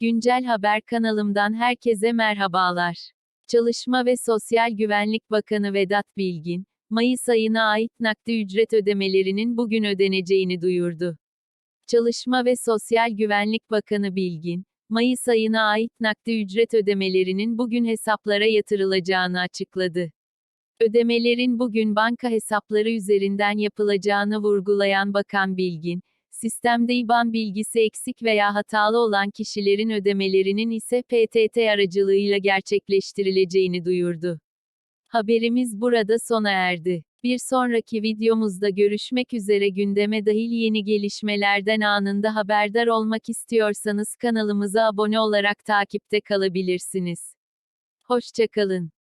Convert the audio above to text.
Güncel Haber kanalımdan herkese merhabalar. Çalışma ve Sosyal Güvenlik Bakanı Vedat Bilgin, Mayıs ayına ait nakdi ücret ödemelerinin bugün ödeneceğini duyurdu. Çalışma ve Sosyal Güvenlik Bakanı Bilgin, Mayıs ayına ait nakdi ücret ödemelerinin bugün hesaplara yatırılacağını açıkladı. Ödemelerin bugün banka hesapları üzerinden yapılacağını vurgulayan Bakan Bilgin, sistemde IBAN bilgisi eksik veya hatalı olan kişilerin ödemelerinin ise PTT aracılığıyla gerçekleştirileceğini duyurdu. Haberimiz burada sona erdi. Bir sonraki videomuzda görüşmek üzere gündeme dahil yeni gelişmelerden anında haberdar olmak istiyorsanız kanalımıza abone olarak takipte kalabilirsiniz. Hoşçakalın.